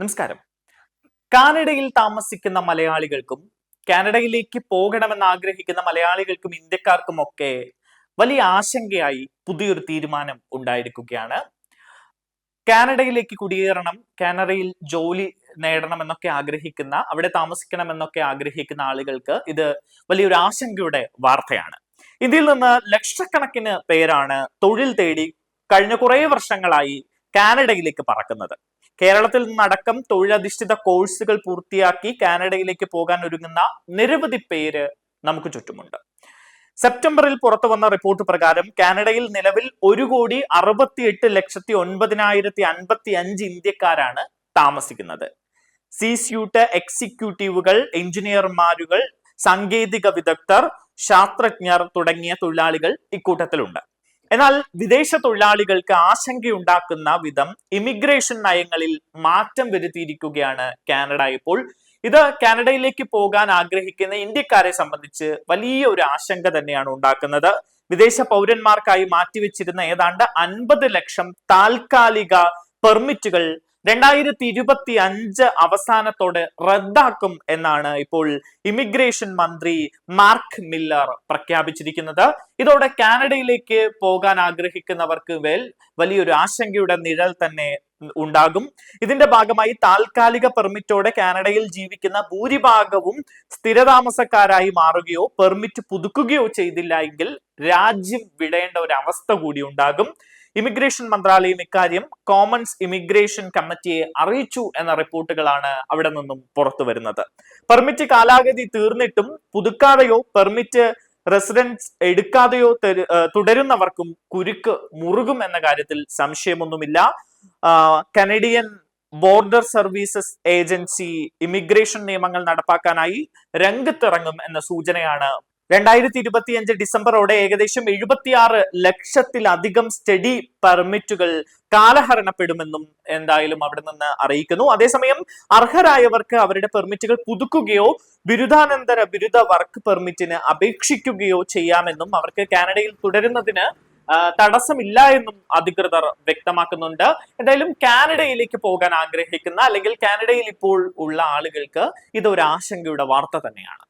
നമസ്കാരം. കാനഡയിൽ താമസിക്കുന്ന മലയാളികൾക്കും കാനഡയിലേക്ക് പോകണമെന്ന് ആഗ്രഹിക്കുന്ന മലയാളികൾക്കും ഇന്ത്യക്കാർക്കും ഒക്കെ വലിയ ആശങ്കയായി പുതിയൊരു തീരുമാനം ഉണ്ടായിരിക്കുകയാണ്. കാനഡയിലേക്ക് കുടിയേറണം കാനഡയിൽ ജോലി നേടണമെന്നൊക്കെ ആഗ്രഹിക്കുന്ന അവിടെ താമസിക്കണമെന്നൊക്കെ ആഗ്രഹിക്കുന്ന ആളുകൾക്ക് ഇത് വലിയൊരു ആശങ്കയുടെ വാർത്തയാണ്. ഇതിൽ നിന്ന് ലക്ഷക്കണക്കിന് പേരാണ് തൊഴിൽ തേടി കഴിഞ്ഞ കുറേ വർഷങ്ങളായി കാനഡയിലേക്ക് പറക്കുന്നത്. കേരളത്തിൽ നിന്നടക്കം തൊഴിലധിഷ്ഠിത കോഴ്സുകൾ പൂർത്തിയാക്കി കാനഡയിലേക്ക് പോകാൻ ഒരുങ്ങുന്ന നിരവധി പേര് നമുക്ക് ചുറ്റുമുണ്ട്. സെപ്റ്റംബറിൽ പുറത്തു വന്ന റിപ്പോർട്ട് പ്രകാരം കാനഡയിൽ നിലവിൽ ഒരു കോടി അറുപത്തിയെട്ട് ലക്ഷത്തി ഒൻപതിനായിരത്തി അൻപത്തി അഞ്ച് ഇന്ത്യക്കാരാണ് താമസിക്കുന്നത്. സിസ്യൂട്ട് എക്സിക്യൂട്ടീവുകൾ എഞ്ചിനീയർമാരുകൾ സാങ്കേതിക വിദഗ്ധർ ശാസ്ത്രജ്ഞർ തുടങ്ങിയ തൊഴിലാളികൾ ഇക്കൂട്ടത്തിലുണ്ട്. എന്നാൽ വിദേശ തൊഴിലാളികൾക്ക് ആശങ്കയുണ്ടാക്കുന്ന വിധം ഇമിഗ്രേഷൻ നയങ്ങളിൽ മാറ്റം വരുത്തിയിരിക്കുകയാണ് കാനഡ ഇപ്പോൾ. ഇത് കാനഡയിലേക്ക് പോകാൻ ആഗ്രഹിക്കുന്ന ഇന്ത്യക്കാരെ സംബന്ധിച്ച് വലിയ ഒരു ആശങ്ക തന്നെയാണ് ഉണ്ടാക്കുന്നത്. വിദേശ പൗരന്മാർക്കായി മാറ്റിവെച്ചിരുന്ന ഏതാണ്ട് അൻപത് ലക്ഷം താൽക്കാലിക പെർമിറ്റുകൾ രണ്ടായിരത്തി ഇരുപത്തി അഞ്ച് അവസാനത്തോടെ റദ്ദാക്കും എന്നാണ് ഇപ്പോൾ ഇമിഗ്രേഷൻ മന്ത്രി മാർക്ക് മില്ലർ പ്രഖ്യാപിച്ചിരിക്കുന്നത്. ഇതോടെ കാനഡയിലേക്ക് പോകാൻ ആഗ്രഹിക്കുന്നവർക്ക് വേൽ വലിയൊരു ആശങ്കയുടെ നിഴൽ തന്നെ ഉണ്ടാകും. ഇതിന്റെ ഭാഗമായി താൽക്കാലിക പെർമിറ്റോടെ കാനഡയിൽ ജീവിക്കുന്ന ഭൂരിഭാഗവും സ്ഥിരതാമസക്കാരായി മാറുകയോ പെർമിറ്റ് പുതുക്കുകയോ ചെയ്തില്ല എങ്കിൽ രാജ്യം വിടേണ്ട ഒരു അവസ്ഥ കൂടി ഉണ്ടാകും. ഇമിഗ്രേഷൻ മന്ത്രാലയം ഇക്കാര്യം കോമൺസ് ഇമിഗ്രേഷൻ കമ്മിറ്റിയെ അറിയിച്ചു എന്ന റിപ്പോർട്ടുകളാണ് അവിടെ നിന്നും പുറത്തു വരുന്നത്. പെർമിറ്റ് കാലാഗതി തീർന്നിട്ടും പുതുക്കാതെയോ പെർമിറ്റ് റെസിഡൻസ് എടുക്കാതെയോ തുടരുന്നവർക്കും കുരുക്ക് മുറുകും എന്ന കാര്യത്തിൽ സംശയമൊന്നുമില്ല. Canadian border services agency immigration നിയമങ്ങൾ നടപ്പാക്കാനായി രംഗത്തിറങ്ങും എന്ന സൂചനയാണ് രണ്ടായിരത്തി ഇരുപത്തിയഞ്ച് ഡിസംബറോടെ ഏകദേശം എഴുപത്തിയാറ് ലക്ഷത്തിലധികം സ്റ്റഡി പെർമിറ്റുകൾ കാലഹരണപ്പെടുമെന്നും എന്തായാലും അവിടെ നിന്ന് അറിയിക്കുന്നു. അതേസമയം അർഹരായവർക്ക് അവരുടെ പെർമിറ്റുകൾ പുതുക്കുകയോ ബിരുദാനന്തര ബിരുദ വർക്ക് പെർമിറ്റിന് അപേക്ഷിക്കുകയോ ചെയ്യാമെന്നും അവർക്ക് കാനഡയിൽ തുടരുന്നതിന് തടസ്സമില്ല എന്നും അധികൃതർ വ്യക്തമാക്കുന്നുണ്ട്. എന്തായാലും കാനഡയിലേക്ക് പോകാൻ ആഗ്രഹിക്കുന്ന അല്ലെങ്കിൽ കാനഡയിൽ ഇപ്പോൾ ഉള്ള ആളുകൾക്ക് ഇതൊരു ആശങ്കയുടെ വാർത്ത തന്നെയാണ്.